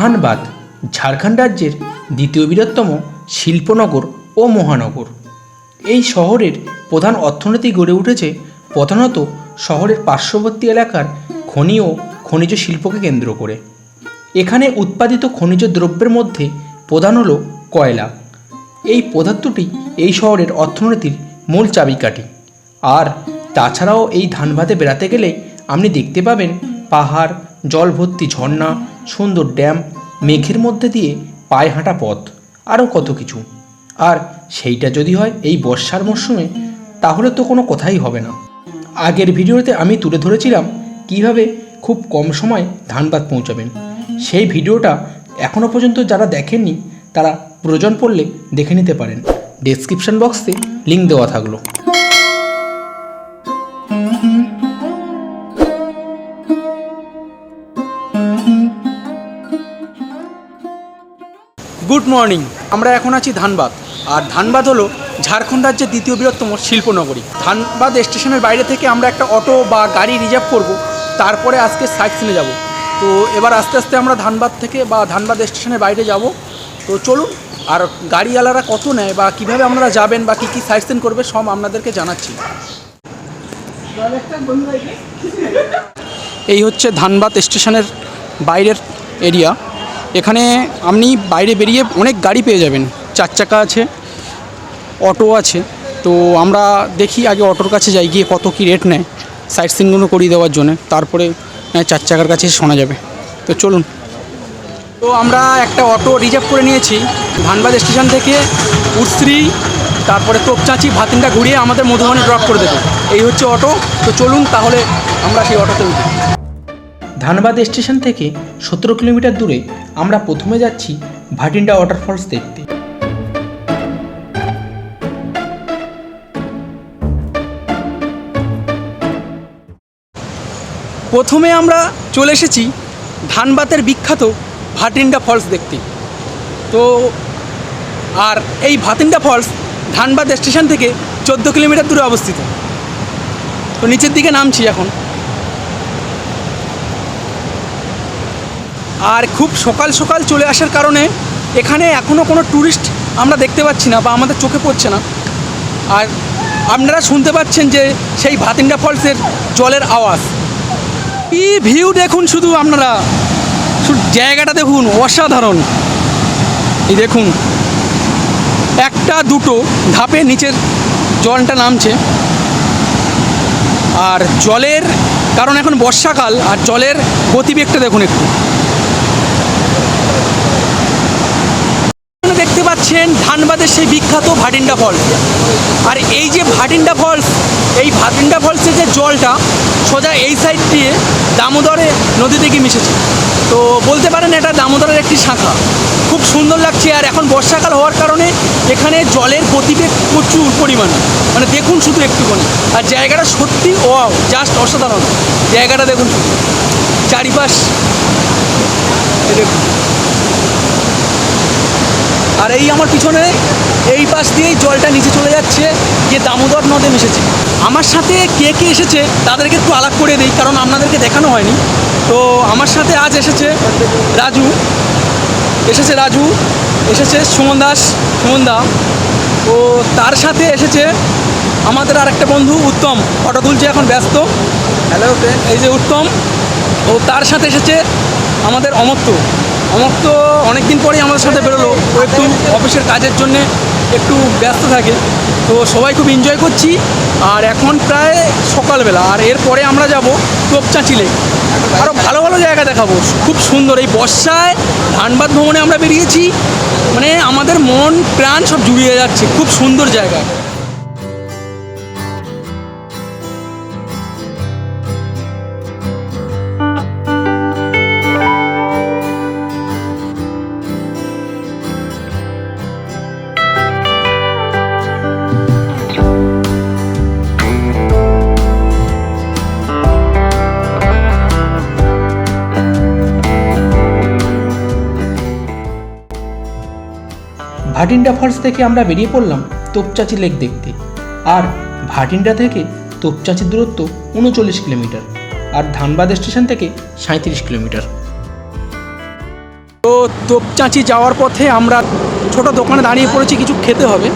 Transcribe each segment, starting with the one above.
ধানবাদ ঝাড়খণ্ড রাজ্যের দ্বিতীয় বৃহত্তম শিল্পনগর ও মহানগর। এই শহরের প্রধান অর্থনীতি গড়ে উঠেছে প্রধানত শহরের পার্শ্ববর্তী এলাকার খনি ও খনিজ শিল্পকে কেন্দ্র করে। এখানে উৎপাদিত খনিজ দ্রব্যের মধ্যে প্রধান হল কয়লা। এই পদার্থটি এই শহরের অর্থনীতির মূল চাবিকাঠি। আর তাছাড়াও এই ধানবাদে বেড়াতে গেলে আপনি দেখতে পাবেন পাহাড় জল ভর্তি ঝর্ণা সুন্দর ড্যাম, মেঘের মধ্যে দিয়ে পায়ে হাঁটা পথ, আরও কত কিছু। আর সেইটা যদি হয় এই বর্ষার মরশুমে, তাহলে তো কোনো কথাই হবে না। আগের ভিডিওতে আমি তুলে ধরেছিলাম কীভাবে খুব কম সময় ধানবাদ পৌঁছাবেন। সেই ভিডিওটা এখনও পর্যন্ত যারা দেখেননি, তারা প্রয়োজন পড়লে দেখে নিতে পারেন। ডেসক্রিপশন বক্সে লিঙ্ক দেওয়া থাকল। Good morning. আমরা এখন আছি ধানবাদ। আর ধানবাদ হলো ঝাড়খণ্ড রাজ্যের দ্বিতীয় বৃহত্তম শিল্পনগরী। ধানবাদ স্টেশনের বাইরে থেকে আমরা একটা অটো বা গাড়ি রিজার্ভ করব, তারপরে আজকে সাইট সিনে যাব। তো এবার আস্তে আস্তে আমরা ধানবাদ থেকে বা ধানবাদ স্টেশনের বাইরে যাব। তো চলুন, আর গাড়িওয়ালারা কত নেয় বা কীভাবে আপনারা যাবেন বা কী কী সাইট সিন করবে, সব আপনাদেরকে জানাচ্ছি। এই হচ্ছে ধানবাদ স্টেশনের বাইরের এরিয়া এখানে আপনি বাইরে বেরিয়ে অনেক গাড়ি পেয়ে যাবেন। চার চাকা আছে অটো আছে। তো আমরা দেখি আগে অটোর কাছে যাই গিয়ে কত কী রেট নেয়। সাইট সিনগুলো করিয়ে দেওয়ার জন্য। তারপরে আহ, চার চাকার কাছে শোনা যাবে। তো চলুন। তো আমরা একটা অটো রিজার্ভ করে নিয়েছি। ধানবাদ স্টেশন থেকে উশ্রী তারপরে তোপচাঁচি ভাতিনটা ঘুরিয়ে আমাদের মধুবনে ড্রপ করে দেবে। এই হচ্ছে অটো। তো চলুন তাহলে আমরা সেই অটোতে উঠি। ধানবাদ স্টেশন থেকে সতেরো কিলোমিটার দূরে আমরা প্রথমে যাচ্ছি ভাটিন্ডা ওয়াটারফলস দেখতে। প্রথমে আমরা চলে এসেছি ধানবাদের বিখ্যাত ভাটিন্ডা ফলস দেখতে। তো আর এই ভাতিন্ডা ফলস ধানবাদ স্টেশন থেকে চোদ্দ কিলোমিটার দূরে অবস্থিত। তো নিচের দিকে নামছি এখন। আর খুব সকাল সকাল চলে আসার কারণে এখানে এখনও কোনো ট্যুরিস্ট আমরা দেখতে পাচ্ছি না বা আমাদের চোখে পড়ছে না। আর আপনারা শুনতে পাচ্ছেন যে সেই ভাতিন্ডা ফলসের জলের আওয়াজ। কি ভিউ দেখুন শুধু আপনারা। শুধু জায়গাটা দেখুন, অসাধারণ। এই দেখুন, একটা দুটো ধাপে নিচের জলটা নামছে। আর জলের কারণ এখন বর্ষাকাল, আর জলের গতিবেগটা দেখুন একটু আপনারা দেখতে পাচ্ছেন ধানবাদের সেই বিখ্যাত ভাটিন্ডা ফলস। আর এই যে ভাটিন্ডা ফলস, এই ভাটিন্ডা ফলসের যে জলটা সোজা এই সাইড দিয়ে দামোদরে নদীতে গিয়ে মিশেছে। তো বলতে পারেন এটা দামোদরের একটি শাখা। খুব সুন্দর লাগছে আর এখন বর্ষাকাল হওয়ার কারণে এখানে জলের গতিবেগ প্রচুর পরিমাণে। মানে দেখুন শুধু একটুখানি। আর জায়গাটা সত্যি ও জাস্ট অসাধারণ। জায়গাটা দেখুন চারিপাশ দেখুন। আর এই আমার পিছনে এই পাশ দিয়েই জলটা নিচে চলে যাচ্ছে গিয়ে দামোদর নদে মিশেছে। আমার সাথে কে কে এসেছে তাদেরকে একটু আলাপ করে দিই কারণ আপনাদেরকে দেখানো হয়নি। তো আমার সাথে আজ এসেছে রাজু। এসেছে রাজু এসেছে সুমন দাস সুমন দা। ও তার সাথে এসেছে আমাদের আরেকটা বন্ধু উত্তম। ফটো তুলছে এখন ব্যস্ত। হ্যালো এই যে উত্তম ও তার সাথে এসেছে আমাদের অমর্ত্য তো অনেক দিন পরেই আমাদের সাথে বেরোলো। ও একটু অফিসের কাজের জন্য একটু ব্যস্ত থাকে। তো সবাই খুব এনজয় করছি। আর এখন প্রায় সকালবেলা। আর এরপরে আমরা যাব তোপচাঁচি লেক আরও ভালো ভালো জায়গা দেখাবো। খুব সুন্দর। এই বর্ষায় ধানবাদ ভ্রমণে আমরা বেরিয়েছি। মানে আমাদের মন, প্রাণ সব জুড়িয়ে যাচ্ছে। খুব সুন্দর জায়গা। ভাটিন্ডা ফলস থেকে আমরা বেরিয়ে পড়লাম তোপচাচি লেক দেখতে। আর ভাটিন্ডা থেকে তোপচাচির দূরত্ব উনচল্লিশ কিলোমিটার আর ধানবাদ স্টেশন থেকে সাঁত্রিশ কিলোমিটার। তো তোপচাঁচি যাওয়ার পথে আমরা ছোট দোকানে দাঁড়িয়ে পড়েছি, কিছু খেতে হবে।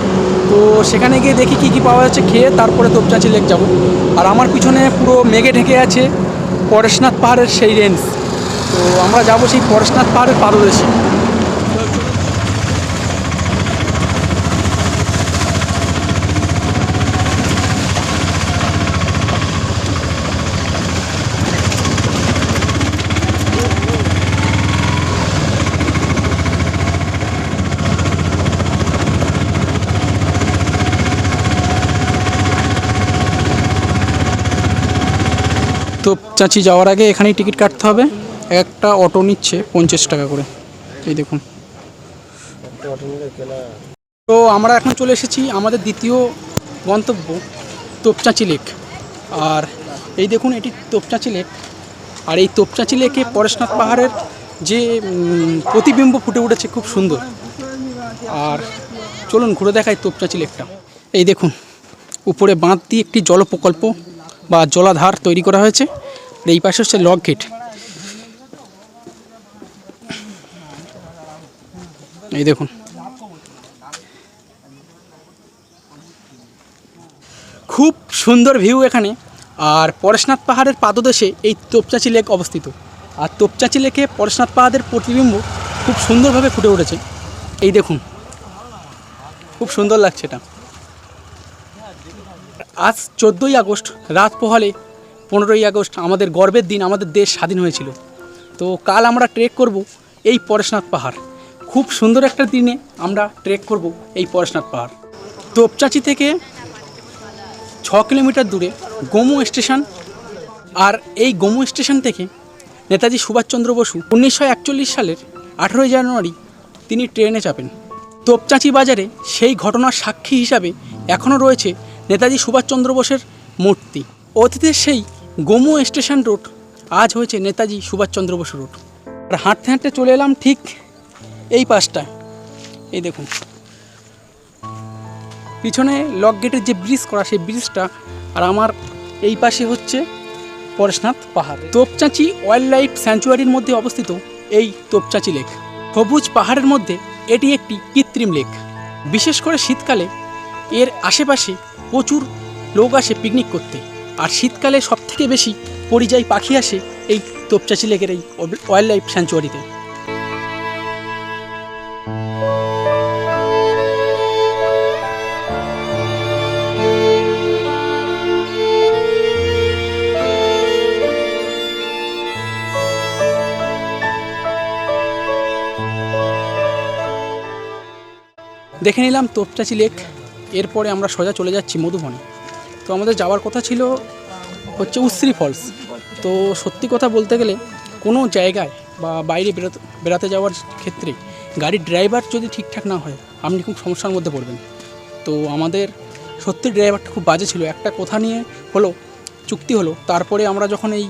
তো সেখানে গিয়ে দেখি কী কী পাওয়া যাচ্ছে, খেয়ে তারপরে তোপচাঁচি লেক যাব। আর আমার পিছনে পুরো মেঘে ঢেকে আছে পরেশনাথ পাহাড়ের সেই রেঞ্জ তো আমরা যাব সেই পরেশনাথ পাহাড়ের পাদদেশে। তোপচাঁচি যাওয়ার আগে এখানেই টিকিট কাটতে হবে। একটা অটো নিচ্ছে পঞ্চাশ টাকা করে। এই দেখুন। তো আমরা এখন চলে এসেছি আমাদের দ্বিতীয় গন্তব্য, তোপচাঁচি লেক। আর এই দেখুন, এটি তোপচাঁচি লেক। আর এই তোপচাঁচি লেকে পরেশনাথ পাহাড়ের যে প্রতিবিম্ব ফুটে উঠেছে খুব সুন্দর। আর চলুন ঘুরে দেখাই তোপচাঁচি লেকটা। এই দেখুন, উপরে বাঁধ দিয়ে একটি জল প্রকল্প বা জলাধার তৈরি করা হয়েছে। এই পাশে হচ্ছে লক গেট এই দেখুন। খুব সুন্দর ভিউ এখানে। আর পরেশনাথ পাহাড়ের পাদদেশে এই তোপচাচি লেক অবস্থিত। আর তোপচাচি লেকে পরেশনাথ পাহাড়ের প্রতিবিম্ব খুব সুন্দরভাবে ফুটে উঠেছে। এই দেখুন। খুব সুন্দর লাগছে এটা। আজ চোদ্দোই আগস্ট, রাত পোহালে পনেরোই আগস্ট আমাদের গর্বের দিন, আমাদের দেশ স্বাধীন হয়েছিল। তো কাল আমরা ট্রেক করব এই পরেশনাথ পাহাড়। খুব সুন্দর একটা দিনে আমরা ট্রেক করব এই পরেশনাথ পাহাড়। তোপচাচি থেকে ছ কিলোমিটার দূরে গোমু স্টেশন আর এই গোমু স্টেশন থেকে নেতাজি সুভাষচন্দ্র বসু উনিশশো একচল্লিশ সালের আঠেরোই জানুয়ারি তিনি ট্রেনে চাপেন। তোপচাঁচি বাজারে সেই ঘটনার সাক্ষী হিসাবে এখনও রয়েছে নেতাজি সুভাষচন্দ্র বোসের মূর্তি। অতীতের সেই গোমু স্টেশন রোড। আজ হয়েছে নেতাজি সুভাষচন্দ্র বসু রোড। আর হাঁটতে হাঁটতে চলে এলাম ঠিক এই পাশটায়। এই দেখুন। পিছনে লক গেটের যে ব্রিজ করা, সেই ব্রিজটা আর আমার এই পাশে হচ্ছে পরেশনাথ পাহাড়। তোপচাঁচি ওয়াইল্ড লাইফ স্যাঞ্চুয়ারির মধ্যে অবস্থিত এই তোপচাঁচি লেক। সবুজ পাহাড়ের মধ্যে এটি একটি কৃত্রিম লেক। বিশেষ করে শীতকালে এর আশেপাশে প্রচুর লোক আসে পিকনিক করতে। আর শীতকালে সবথেকে বেশি পরিযায়ী পাখি আসে এই তোপচাচি লেকের এই ওয়াইল্ড লাইফ স্যাঞ্চুয়ারিতে দেখে নিলাম তোপচাচি লেক, এরপরে আমরা সোজা চলে যাচ্ছি মধুবনে। তো আমাদের যাওয়ার কথা ছিল, হচ্ছে উশ্রী ফলস। তো সত্যি কথা বলতে গেলে, কোনো জায়গায় বা বাইরে বেরোতে, বেড়াতে যাওয়ার ক্ষেত্রে গাড়ির ড্রাইভার যদি ঠিকঠাক না হয়, আপনি খুব সমস্যার মধ্যে পড়বেন। তো আমাদের সত্যি ড্রাইভারটা খুব বাজে ছিল। একটা কথা নিয়ে হলো, চুক্তি হলো। তারপরে আমরা যখন এই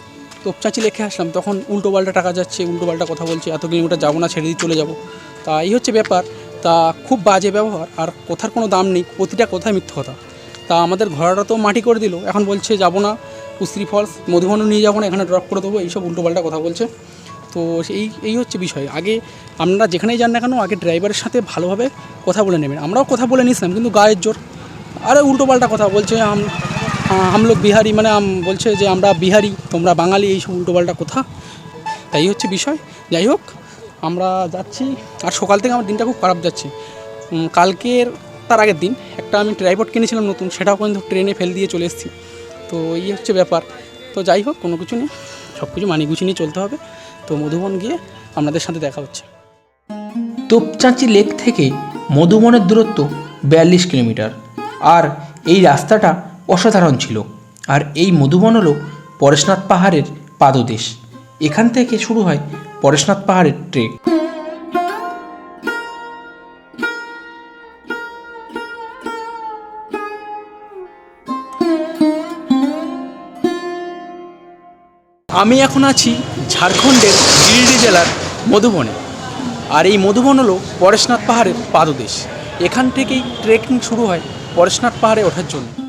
তোপচাচি লেখে আসলাম, তখন উল্টো পাল্টা টাকা যাচ্ছে, উল্টো পাল্টা কথা বলছে, এত কিলোমিটার যাব না, ছেড়ে দিয়ে চলে যাব। তা এই হচ্ছে ব্যাপার। তা খুব বাজে ব্যবহার, আর কথার কোনো দাম নেই। প্রতিটা কথাই মিথ্যে কথা। তা আমাদের ঘোড়াটা তো মাটি করে দিল। এখন বলছে, যাব না উস্ত্রি ফলস মধুবনও নিয়ে যাব না, এখানে ড্রপ করে দেবো। এইসব উল্টোপাল্টা কথা বলছে। তো এই এই হচ্ছে বিষয়। আগে আপনারা যেখানেই যান না কেন, আগে ড্রাইভারের সাথে ভালোভাবে কথা বলে নেবেন। আমরাও কথা বলে নিয়েছিলাম, কিন্তু গায়ের জোর। আরে উল্টোপাল্টা কথা বলছে, আম আমলোক বিহারি মানে বলছে যে, আমরা বিহারি, তোমরা বাঙালি, এইসব উল্টোপাল্টা কথা। তাই হচ্ছে বিষয়। যাই হোক, আমরা যাচ্ছি। আর সকাল থেকে আমার দিনটা খুব খারাপ যাচ্ছে। কালকের তার আগের দিন একটা আমি ট্রাইপড কিনেছিলাম নতুন, সেটাও কিন্তু ট্রেনে ফেল দিয়ে চলে এসেছি। তো এই হচ্ছে ব্যাপার। তো যাই হোক, কোনো কিছু নেই সব কিছু মানি গুছিয়ে নিয়ে চলতে হবে। তো মধুবন গিয়ে আপনাদের সাথে দেখা হচ্ছে। তোপচাঁচি লেক থেকে মধুবনের দূরত্ব বিয়াল্লিশ কিলোমিটার। আর এই রাস্তাটা অসাধারণ ছিল। আর এই মধুবন হলো পরেশনাথ পাহাড়ের পাদদেশ। এখান থেকে শুরু হয় পরেশনাথ পাহাড়ের ট্রেক আমি এখন আছি ঝাড়খণ্ডের গিরিডি জেলার মধুবনে। আর এই মধুবন হলো পরেশনাথ পাহাড়ের পাদদেশ। এখান থেকেই ট্রেকিং শুরু হয় পরেশনাথ পাহাড়ে ওঠার জন্য।